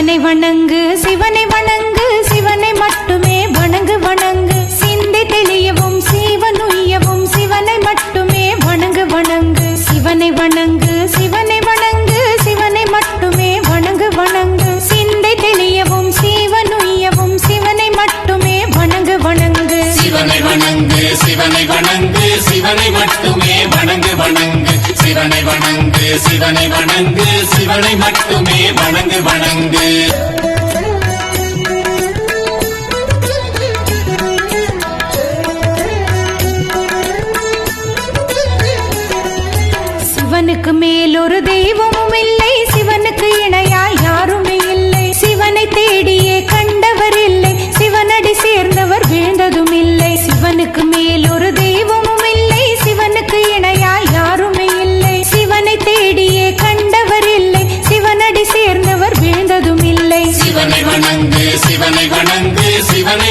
சிவனை வணங்கு சிவனை வணங்கு சிவனை மட்டுமே வணங்கு வணங்கு. சிந்தி தெளியவும் சீவனுய்யவும் சிவனை மட்டுமே வணங்கு வணங்கு. சிவனை வணங்கு சிவனை வணங்கு சிவனை மட்டுமே வணங்கு வணங்கு. சிந்தை தெளியவும் சீவனுய்யவும் சிவனை மட்டுமே வணங்கு வணங்கு. சிவனை வணங்கு சிவனை வணங்கு சிவனை மட்டுமே வணங்கு வணங்கு. சிவனை வணங்கு சிவனை வணங்கு சிவனை மட்டுமே வணங்கு வணங்கு.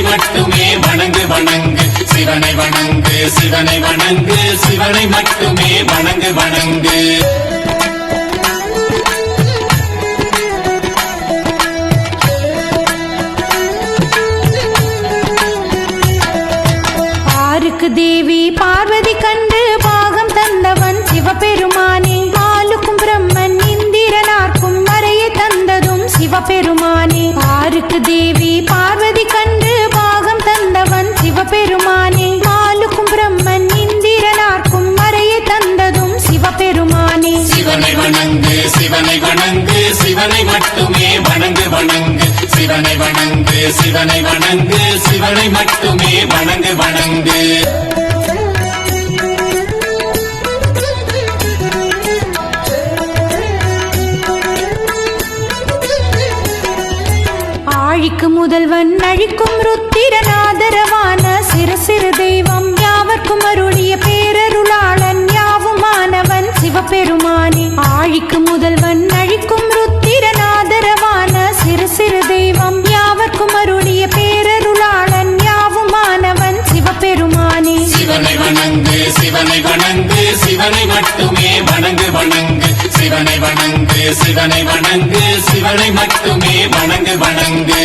மட்டுமே வணங்கு வணங்கு. சிவனை வணங்கு சிவனை வணங்கு. சிவனை மட்டுமே வணங்கு வணங்கு. ஆருக்கு தேவி பார்வதி கண்டு பாகம் தந்தவன் சிவபெருமானே. ஆளுக்கும் பிரம்மன் இந்திரனார்க்கும் மறையை தந்ததும் சிவபெருமானே. ஆருக்கு தேவி சிவனை வணங்கு சிவனை வணங்கு சிவனை மட்டுமே வணங்கு வணங்கு. சிவனை வணங்கு சிவனை வணங்கு சிவனை மட்டுமே வணங்கு வணங்கு. ஆழிக்கு முதல்வன் அழிக்கும் ருத்திரன் ஆதரவான சிறு சிறு தெய்வம் யாவர்க்கும் அருளிய பேரருளாளன் யாவுமான சிவபெருமானே ஆழிக்கு முதல்வன் அழிக்கும் ருத்திரன் ஆதரவான சிறு சிறு தெய்வம் யாவர்க்கும் அருளிய பேரருளாளன் யாவுமானவன் சிவபெருமானே. சிவனை வணங்கு சிவனை வணங்கு சிவனை மட்டுமே வணங்கு வணங்கு. சிவனை வணங்கு சிவனை வணங்கு சிவனை மட்டுமே வணங்கு வணங்கு.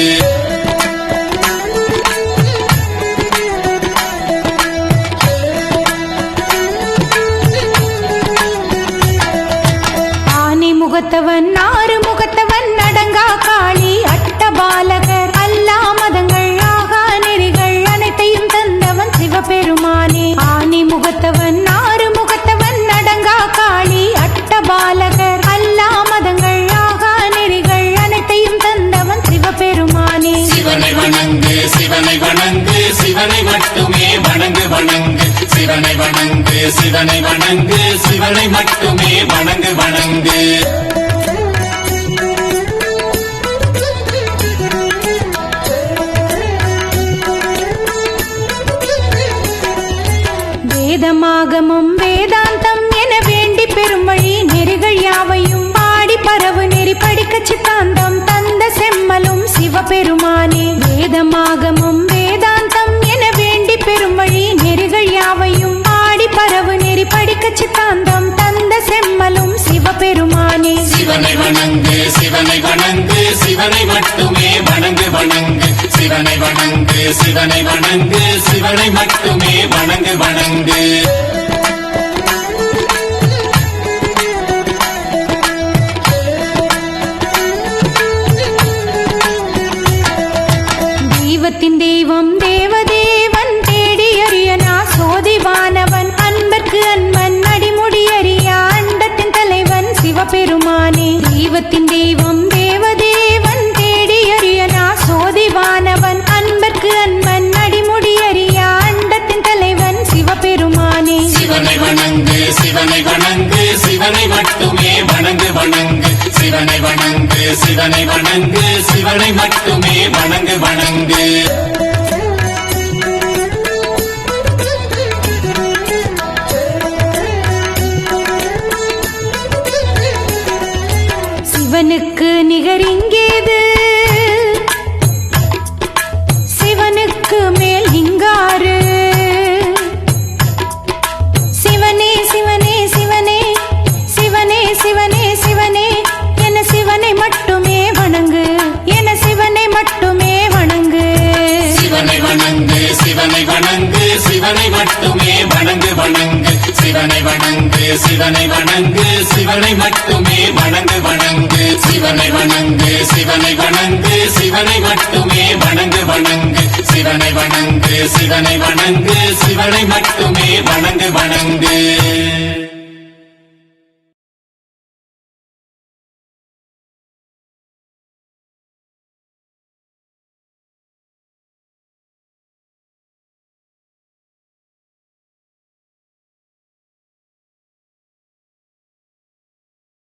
முகத்தவன் ஆறு முகத்தவன் நடங்கா காளி அட்டபாலகர் அல்லா மதங்கள் ஆகா நெறிகள் அனைத்தையும் தந்தவன் சிவபெருமானே. ஆனி முகத்தவன் ஆறு முகத்தவன் நடங்கா காளி அட்டபாலகர் அல்லா மதங்கள் ஆகா நெறிகள் அனைத்தையும் தந்தவன் சிவபெருமானே. சிவனை வணங்கு சிவனை வணங்கு சிவனை மட்டுமே வணங்கு வணங்கு. சிவனை வணங்கு சிவனை வணங்கு சிவனை மட்டுமே வணங்கு வணங்கு. வேதமாகமும் வேதாந்தம் என வேண்டி பெருமழி நெறிகள் யாவையும் பாடி பரவு நெறி படிக்க சித்தாந்தம் தந்த செம்மலும் சிவபெருமானே. வேதமாகமும் வேதாந்தம் என வேண்டி பெருமழி நெறிகள் யாவையும் பாடி பரவு நெறி படிக்க சித்தாந்தம் தந்த செம்மலும் சிவபெருமானே. சிவனை வணங்கு சிவனை வணங்கு சிவனை மட்டுமே வணங்கு வணங்கு. சிவனை வணங்கு சிவனை வணங்கு சிவனை மட்டுமே வணங்கு வணங்கு. தெய்வத்தின் தெய்வம் தேவதேவன் தேடி அறியனா சோதிவானவன். அன்பர்க்கு அன்பன் அடிமுடி அறியா அண்டத்தின் தலைவன் சிவபெருமானே. தெய்வத்தின் தெய்வம் தேவதேவன் தேடி அறியனா சோதிவானவன். அன்பர்க்கு அன்பன் அடிமுடி அறியா அண்டத்தின் தலைவன் சிவபெருமானே. சிவனை வணங்கு சிவனை வணங்கு சிவனை மட்டும் சிவனை வணங்கு சிவனை வணங்கு சிவனை மட்டுமே வணங்கு வணங்கு. சிவனை வணங்கு சிவனை மட்டுமே வணங்கு வணங்கு. சிவனை வணங்கு சிவனை வணங்கு சிவனை மட்டுமே வணங்கு வணங்கு. சிவனை வணங்கு சிவனை வணங்கு சிவனை மட்டுமே வணங்கு வணங்கு.